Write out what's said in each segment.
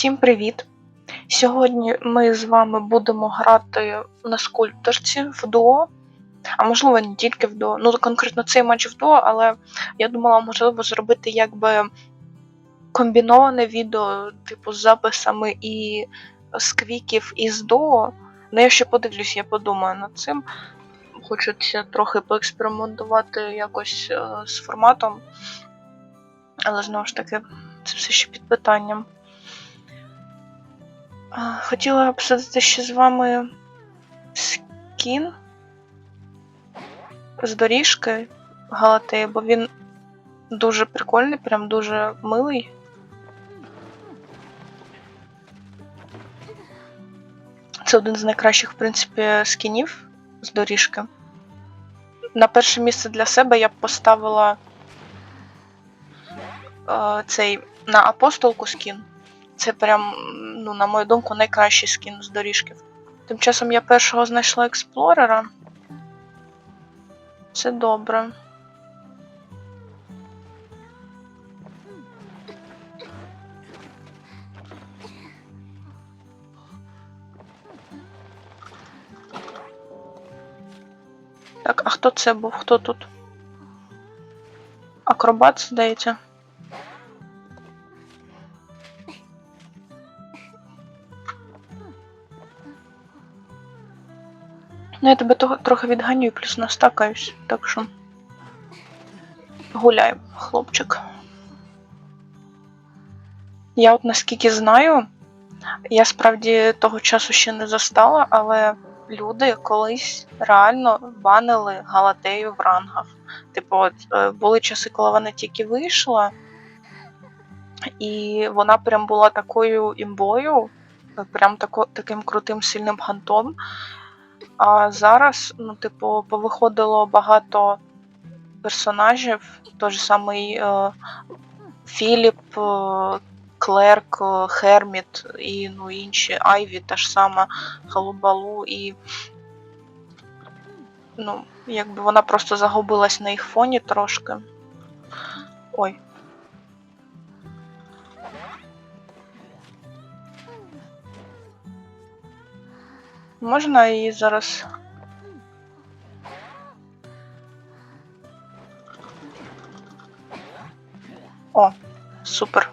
Всім привіт! Сьогодні ми з вами будемо грати на скульпторці в дуо. А можливо, не тільки в дуо. Ну, конкретно цей матч в дуо, але я думала, можливо, зробити якби комбіноване відео, типу, з записами і з квіків і з дуо. Ну, я ще подивлюсь, я подумаю над цим. Хочеться трохи поекспериментувати якось е, з форматом. Але знову ж таки, це все ще під питанням. Хотіла обсудити ще з вами скін з доріжки Галатеї, бо він дуже прикольний, прям дуже милий. Це один з найкращих, в принципі, скінів з доріжки. На перше місце для себе я б поставила е, цей на апостолку скін. Це прям, ну, на мою думку, найкращий скін з доріжки. Тим часом я першого знайшла експлорера. Це добре. Так, а хто це був? Хто тут? Акробат, здається. Ну, я тебе трохи відганю і плюс настакаюсь, так що. Гуляй, хлопчик. Я от наскільки знаю, я справді того часу ще не застала, але люди колись реально банили Галатею в рангах. Типу, от е, були часи, коли вона тільки вийшла, і вона прям була такою імбою, прям тако, таким крутим сильним хантом. А зараз, ну, типу, повиходило багато персонажів. Той же самий е, Філіп, е, Клерк, е, Херміт і ну, інші, Айві, та ж сама Халубалу, і ну, якби вона просто загубилась на їх фоні трошки. Ой. Можна її зараз. О, супер.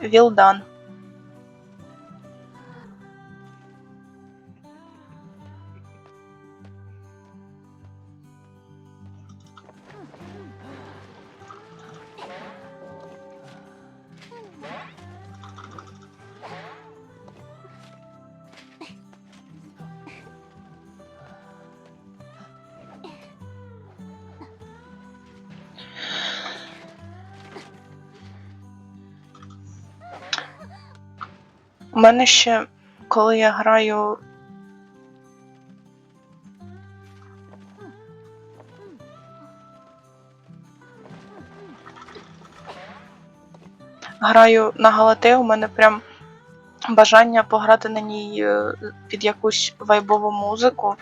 Well У мене ще, коли я граю. Граю на Галатею, у мене прям бажання пограти на ній е, під якусь вайбову музику.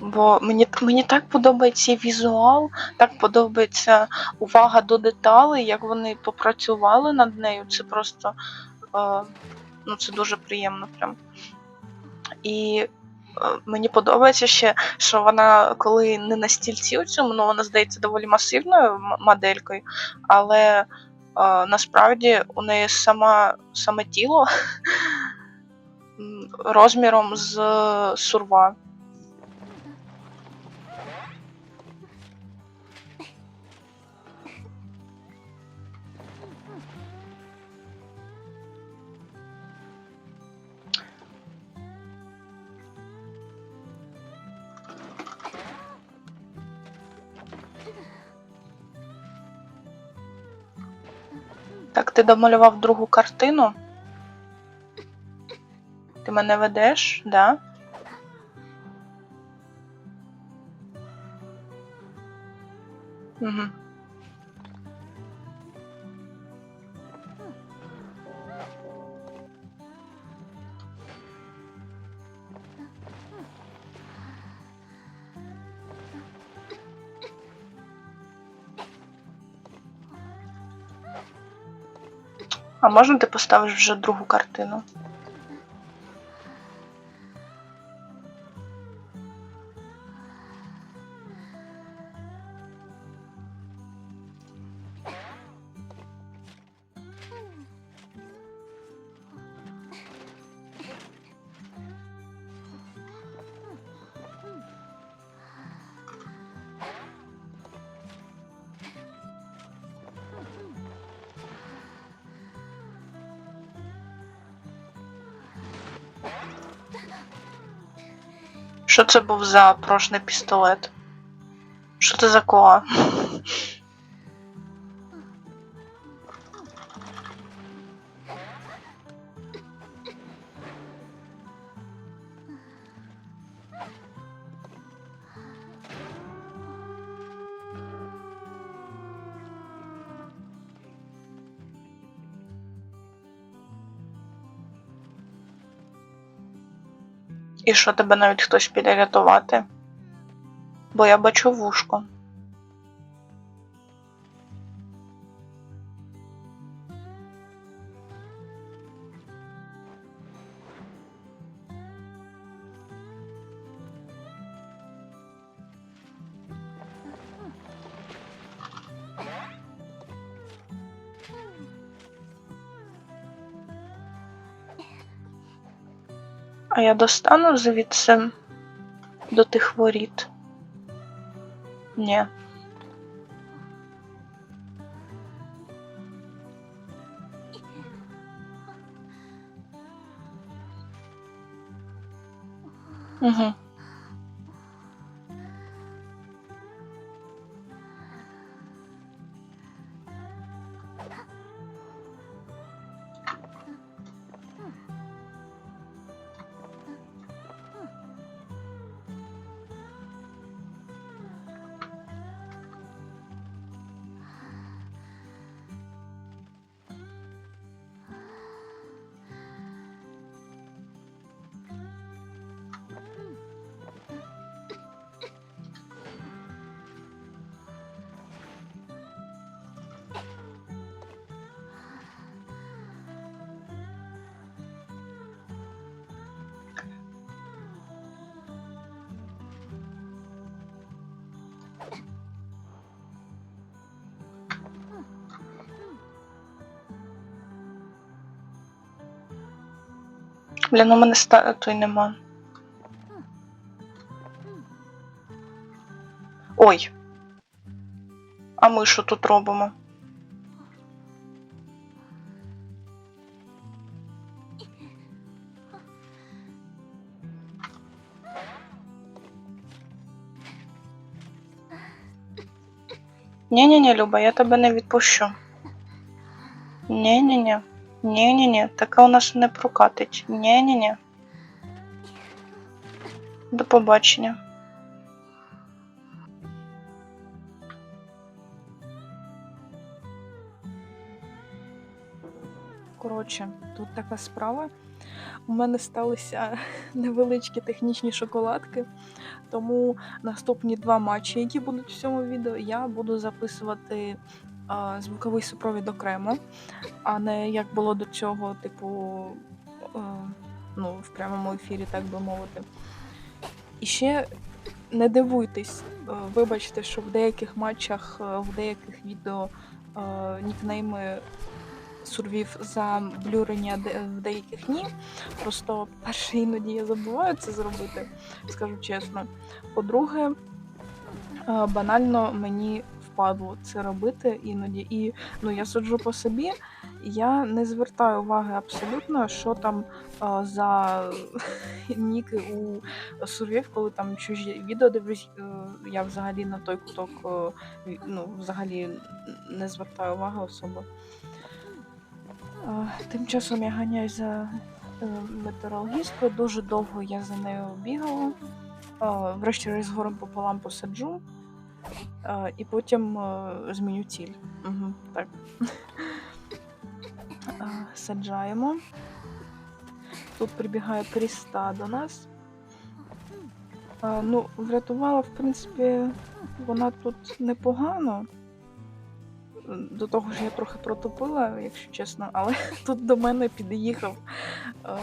Бо мені, мені так подобається візуал, так подобається увага до деталей, як вони попрацювали над нею. Це просто е, ну, це дуже приємно прям. І е, мені подобається ще, що вона, коли не на стільці у цьому, ну вона здається доволі масивною моделькою, але е, насправді у неї сама, саме тіло розміром з е, сурва. Так, ти домалював другу картину. Ти мене ведеш, да? Угу. А можна ти поставиш вже другу картину? Це був за прошний пістолет? Що це за кола? І що тебе навіть хтось піде рятувати? Бо я бачу вушко. А я достану звідси до тих воріт. Ні. Угу. Блін, у мене статуй нема. Ой. А ми що тут робимо? Ні-ні-ні, Люба, я тебе не відпущу. Ні-ні-ні. Ні-ні-ні, таке у нас не прокатить. Ні-ні-ні. До побачення. Коротше, тут така справа. У мене сталися невеличкі технічні шоколадки, тому наступні два матчі, які будуть в цьому відео, я буду записувати звуковий супровід окремо, а не як було до цього, типу, е, ну, в прямому ефірі, так би мовити. І ще не дивуйтесь, е, вибачте, що в деяких матчах, е, в деяких відео нікнейми сурвів заблюрення, де- в деяких ні. Просто перше іноді я забуваю це зробити, скажу чесно. По-друге, банально мені впадло це робити іноді. І ну, я суджу по собі, я не звертаю уваги абсолютно, що там е, за ніки у сурвів, коли там чужі відео дивлюсь, е, я взагалі на той куток е, ну, взагалі не звертаю уваги особо. Тим часом я ганяюсь за метеорологісткою. Дуже довго я за нею бігала. Врешті з горем пополам посаджу. І потім е, зміню ціль. Угу, так. Саджаємо. Тут прибігає Кріста до нас. Ну, врятувала, в принципі, вона тут непогано. До того ж, я трохи протопила, якщо чесно, але тут до мене під'їхав е,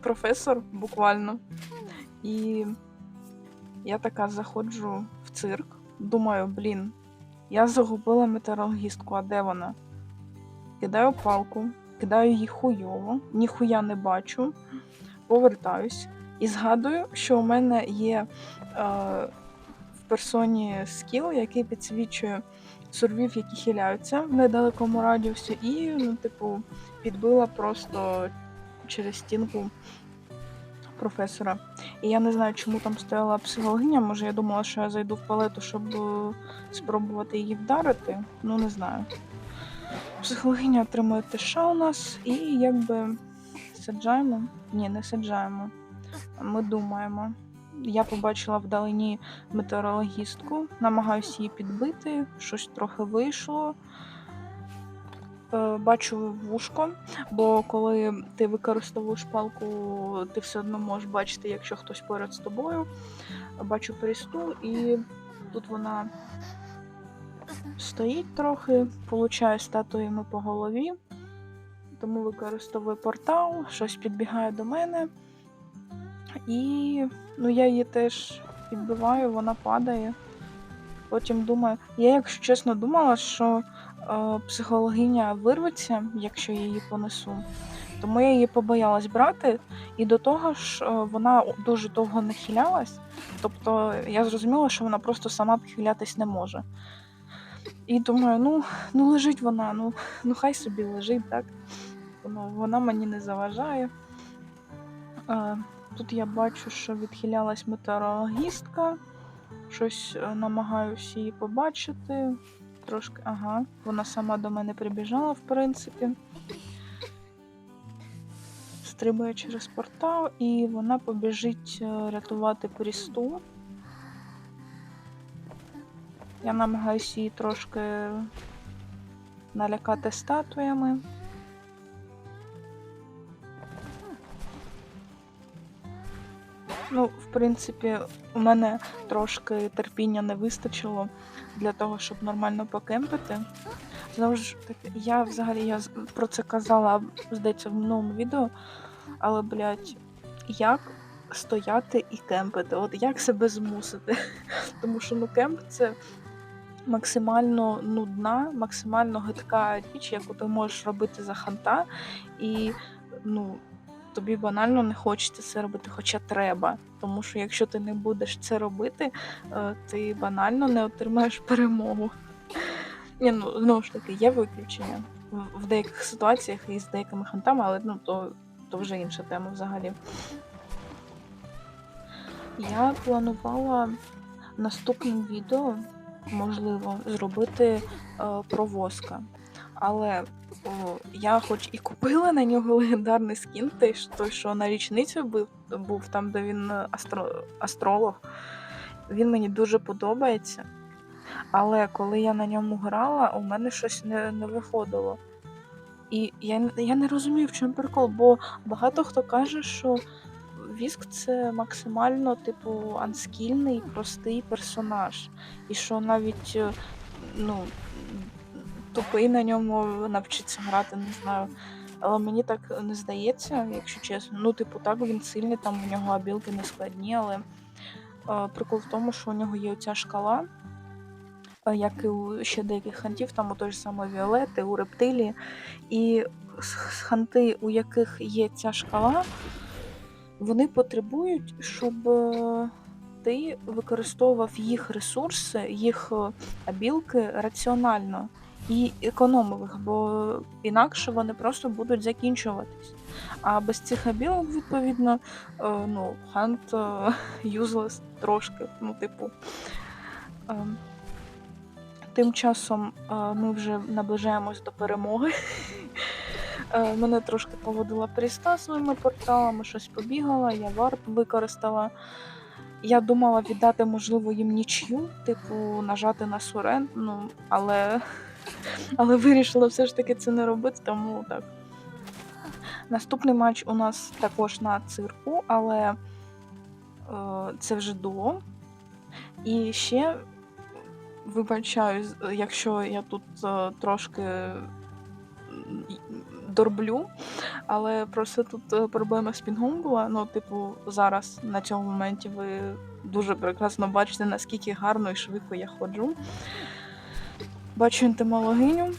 професор буквально. І я така заходжу в цирк, думаю, блін, я загубила метеорологістку, а де вона? Кидаю палку, кидаю її хуйово, ніхуя не бачу, повертаюсь і згадую, що у мене є е, в персоні скіл, який підсвічує сурвів, які хиляються в недалекому радіусі, і, ну, типу, підбила просто через стінку професора. І я не знаю, чому там стояла психологиня. Може, я думала, що я зайду в палету, щоб е, спробувати її вдарити. Ну, не знаю. Психологиня отримує ТШ у нас, і якби саджаємо. Ні, не саджаємо. Ми думаємо. Я побачила вдалині метеорологістку, намагаюся її підбити, щось трохи вийшло. Е, Бачу вушко, бо коли ти використовуєш палку, ти все одно можеш бачити, якщо хтось поряд з тобою. Бачу пересту, і тут вона стоїть трохи, получає статуями по голові, тому використовую портал, щось підбігає до мене. І ну, я її теж підбиваю, вона падає. Потім думаю, я, якщо чесно, думала, що психологиня вирветься, якщо я її понесу. Тому я її побоялась брати, і до того ж е, вона дуже довго не хилялась. Тобто я зрозуміла, що вона просто сама хилятись не може. І думаю, ну, ну лежить вона, ну, ну хай собі лежить, так? Ну, вона мені не заважає. Е, Тут я бачу, що відхилялась метеорологістка. Щось е, намагаюся її побачити. Трошки, ага, вона сама до мене прибіжала, в принципі. Стрибує через портал, і вона побіжить е, рятувати Прісту. Я намагаюся її трошки налякати статуями. Ну, в принципі, у мене трошки терпіння не вистачило для того, щоб нормально покемпити. Знову ж таки, я взагалі я про це казала, здається, в минулому відео, але, блядь, як стояти і кемпити? От як себе змусити? Тому що ну кемп це максимально нудна, максимально гидка річ, яку ти можеш робити за ханта, і ну, тобі банально не хочеться це робити, хоча треба. Тому що якщо ти не будеш це робити, е, ти банально не отримаєш перемогу. Ні, ну, знову ж таки, є виключення в- деяких ситуаціях і з деякими хантами, але ну, то, то вже інша тема взагалі. Я планувала наступним відео, можливо, зробити е, про воска. Але о, я хоч і купила на нього легендарний скін, той, що- на річницю був, був там, де він е, астро, астролог. Він мені дуже подобається. Але коли я на ньому грала, у мене щось не, не виходило. І я, я не розумію, в чому прикол, бо багато хто каже, що Віск це максимально, типу, анскільний, простий персонаж. І що навіть е, ну, тупий на ньому навчиться грати, не знаю. Але мені так не здається, якщо чесно. Ну, типу, так він сильний, там у нього абілки не складні, але е, прикол в тому, що у нього є оця шкала, е, як і у ще деяких хантів, там у той ж самої Віолети, у рептилії. І ханти, у яких є ця шкала, вони потребують, щоб е, ти використовував їх ресурси, їх е, абілки раціонально і економив їх, бо інакше вони просто будуть закінчуватись. А без цих абілок, відповідно, е, ну, хант юзлес трошки, ну, типу. Ем, Тим часом е, ми вже наближаємось до перемоги. Е, Мене трошки поводила Пріста своїми порталами, щось побігала, я варп використала. Я думала віддати, можливо, їм нічю, типу, нажати на сурен, ну, але, але вирішила все ж таки це не робити, тому так. Наступний матч у нас також на цирку, але е, це вже дуо. І ще вибачаюсь, е, якщо я тут е, трошки дорблю, але просто тут е, проблема з пінгом була. Ну, типу, зараз на цьому моменті ви дуже прекрасно бачите, наскільки гарно і швидко я ходжу. Бачу ентомологиню.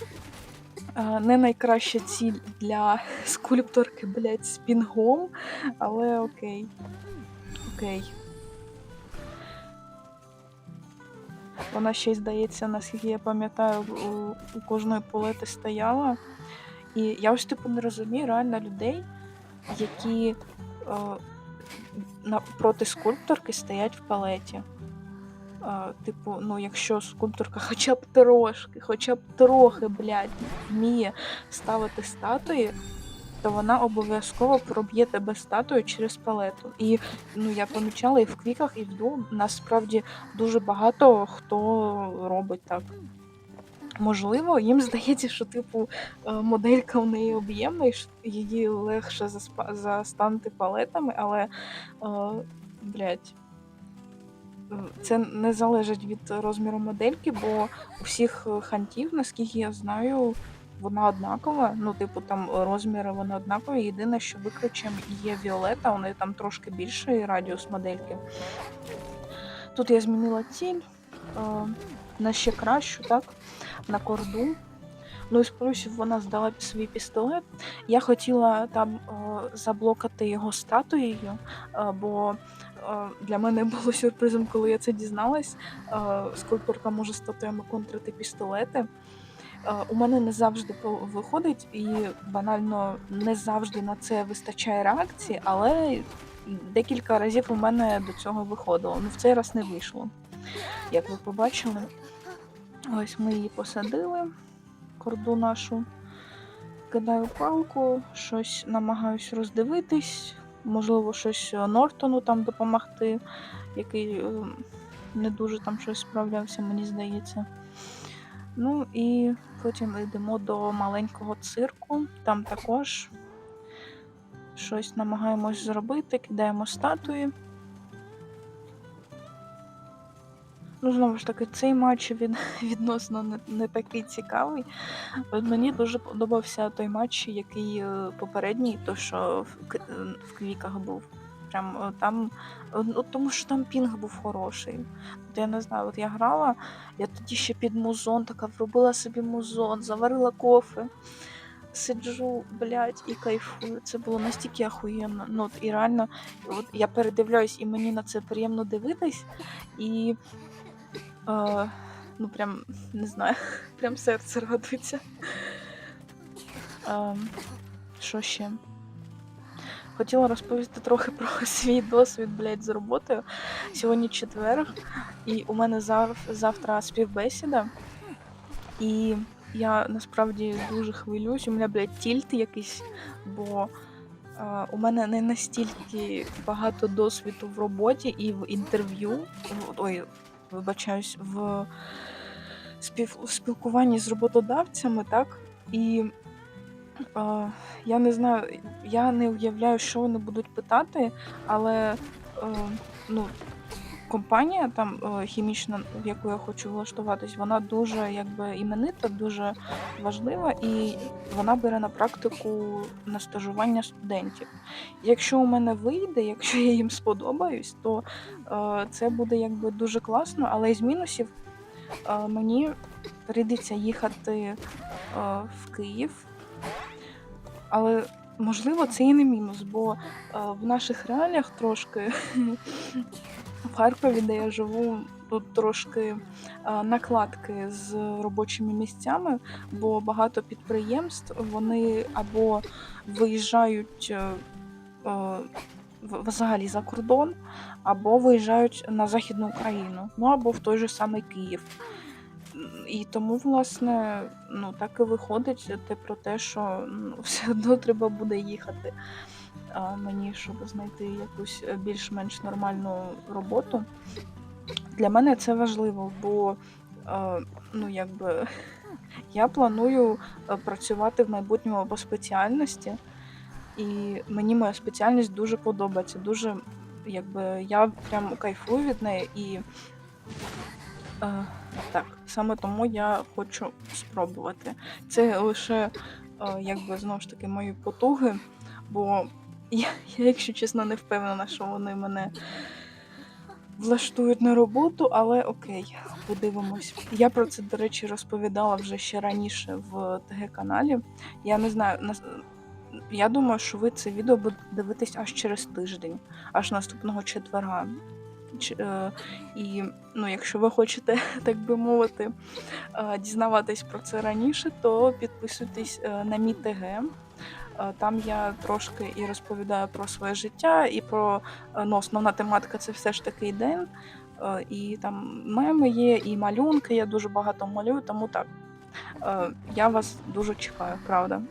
Е, Не найкраща ціль для скульпторки, блядь, з пінгом, але окей. Окей. Вона ще й здається, наскільки я пам'ятаю, у, у кожної полети стояла. І я ось типу не розумію реально людей, які е, проти скульпторки стоять в палеті. Е, типу, ну, якщо скульпторка хоча б трошки, хоча б трохи, блядь, вміє ставити статуї, то вона обов'язково проб'є тебе статую через палету. І ну, я помічала і в квіках, і в ду насправді дуже багато хто робить так. Можливо, їм здається, що типу е, моделька у неї об'ємна, і її легше застанути палетами, але е, блядь, це не залежить від розміру модельки, бо у всіх хантів, наскільки я знаю, вона однакова. Ну, типу, там розміри вони однакові. Єдине, що виключенням є Віолета, у неї там трошки більший радіус модельки. Тут я змінила ціль е, на ще кращу, так? На корду. Ну і плюсів вона здала свій пістолет. Я хотіла там е, заблокати його статуєю, е, бо е, для мене було сюрпризом, коли я це дізналась. Е, скульпторка може статуями контрити пістолети. У мене не завжди виходить, і банально не завжди на це вистачає реакції, але декілька разів у мене до цього виходило. Ну в цей раз не вийшло. Як ви побачили, ось ми її посадили, корду нашу. Кидаю палку, щось намагаюсь роздивитись, можливо, щось е, Нортону там допомогти, який е, не дуже там щось справлявся, мені здається. Ну і потім йдемо до маленького цирку. Там також щось намагаємось зробити, кидаємо статуї. Ну, знову ж таки, цей матч він відносно не, не такий цікавий. Мені дуже подобався той матч, який е, попередній, то що в, е, в квіках був. Прям е, там, е, ну, тому що там пінг був хороший. От я не знаю, от я грала, я тоді ще під музон така вробила собі музон, заварила кофе. Сиджу, блядь, і кайфую. Це було настільки ахуєнно. Ну, от, і реально, от я передивляюсь, і мені на це приємно дивитись. І е, ну прям не знаю, прям серце радується. Е, що ще? Хотіла розповісти трохи про свій досвід, блядь, з роботою. Сьогодні четвер, і у мене зав, завтра співбесіда. І я насправді дуже хвилююсь. У мене, блядь, тільт якийсь, бо е, у мене не настільки багато досвіду в роботі і в інтерв'ю. Ой, вибачаюсь, в спілкуванні з роботодавцями, так? І е, я не знаю, я не уявляю, що вони будуть питати, але е, ну, компанія там е, хімічна, в яку я хочу влаштуватись, вона дуже якби іменита, дуже важлива, і вона бере на практику на стажування студентів. Якщо у мене вийде, якщо я їм сподобаюсь, то е, це буде якби дуже класно, але із мінусів е, мені прийдеться їхати в Київ. Але можливо це і не мінус, бо в наших реаліях трошки в Харкові, де я живу, тут трошки е, накладки з робочими місцями, бо багато підприємств вони або виїжджають е, е, взагалі за кордон, або виїжджають на Західну Україну, ну або в той же самий Київ. І тому, власне, ну так і виходить те про те, що ну, все одно треба буде їхати мені, щоб знайти якусь е, більш-менш нормальну роботу. Для мене це важливо, бо е, ну, якби, я планую е, працювати в майбутньому по спеціальності, і мені моя спеціальність дуже подобається. Дуже, якби, я прям кайфую від неї і. Так, саме тому я хочу спробувати. Це лише, якби знову ж таки, мої потуги, бо я, я, якщо чесно, не впевнена, що вони мене влаштують на роботу, але окей, подивимось. Я про це, до речі, розповідала вже ще раніше в ТГ-каналі. Я не знаю, я думаю, що ви це відео будете дивитись аж через тиждень, аж наступного четверга. Е, І ну, якщо ви хочете, так би мовити, е, дізнаватись про це раніше, то підписуйтесь е, на мій ТГ. Е, Там я трошки і розповідаю про своє життя, і про е, ну, основна тематика це все ж таки день. Е, І там меми є, і малюнки. Я дуже багато малюю, тому так. Я вас дуже чекаю, правда.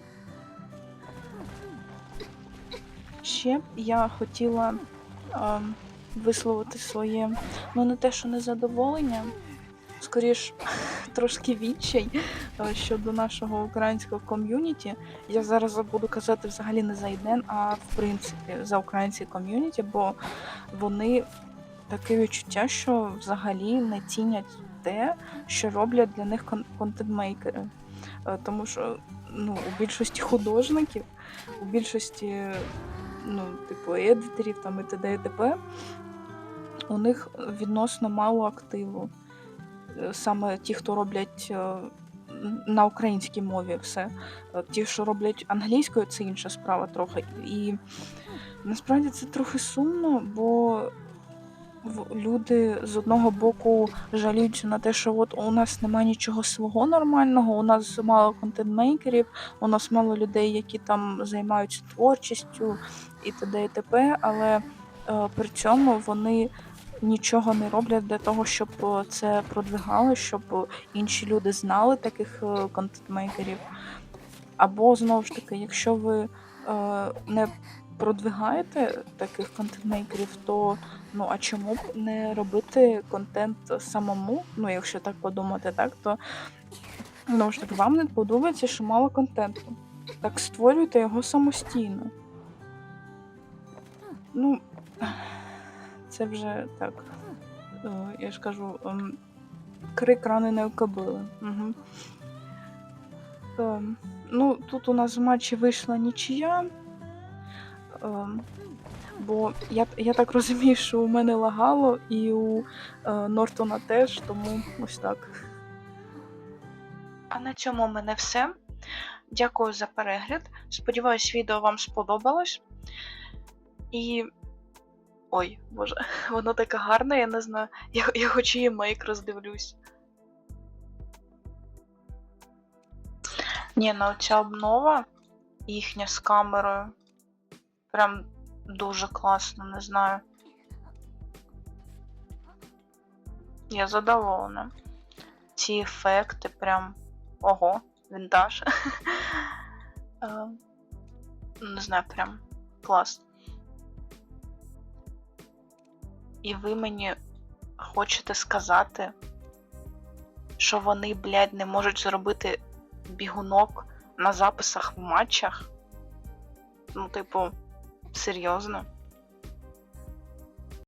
Ще я хотіла е, висловити своє, ну не те, що незадоволення, скоріш трошки відчай е, щодо нашого українського ком'юніті. Я зараз буду казати взагалі не за іден, а в принципі за українське ком'юніті, бо вони таке відчуття, що взагалі не цінять те, що роблять для них кон- контентмейкери. Е, Тому що ну, у більшості художників, у більшості ну, типу, едиторів там і т.д. і т.п. У них відносно мало активу. Саме ті, хто роблять е, на українській мові все. Е, Ті, що роблять англійською, це інша справа трохи. І насправді це трохи сумно, бо люди з одного боку жаліються на те, що от у нас немає нічого свого нормального, у нас мало контентмейкерів, у нас мало людей, які там займаються творчістю і т.д. і т.п., але е, при цьому вони нічого не роблять для того, щоб е, це продвигало, щоб е, інші люди знали таких е, контентмейкерів. Або знову ж таки, якщо ви е, не продвигаєте таких контентмейкерів, то ну а чому б не робити контент самому? Ну, якщо так подумати, так то ну ж таки, вам не подобається, що мало контенту. Так створюйте його самостійно. Ну, це вже так. е, Я ж кажу, ем, крик раненої кобили. Угу. Ем, ну, тут у нас в матчі вийшла нічия. Ем, бо я, я так розумію, що у мене лагало і у е, Нортона теж, тому ось так. А на цьому у мене все. Дякую за перегляд. Сподіваюсь, відео вам сподобалось. І. Ой, боже, воно таке гарне, я не знаю. Я, я хоч її мейк роздивлюсь. Ні, ну ця обнова їхня з камерою. Прям дуже класно, не знаю. Я задоволена. Ці ефекти прям. Ого, вінтаж. Е, Не знаю, прям клас. І ви мені хочете сказати, що вони, блядь, не можуть зробити бігунок на записах в матчах? Ну, типу, серйозно?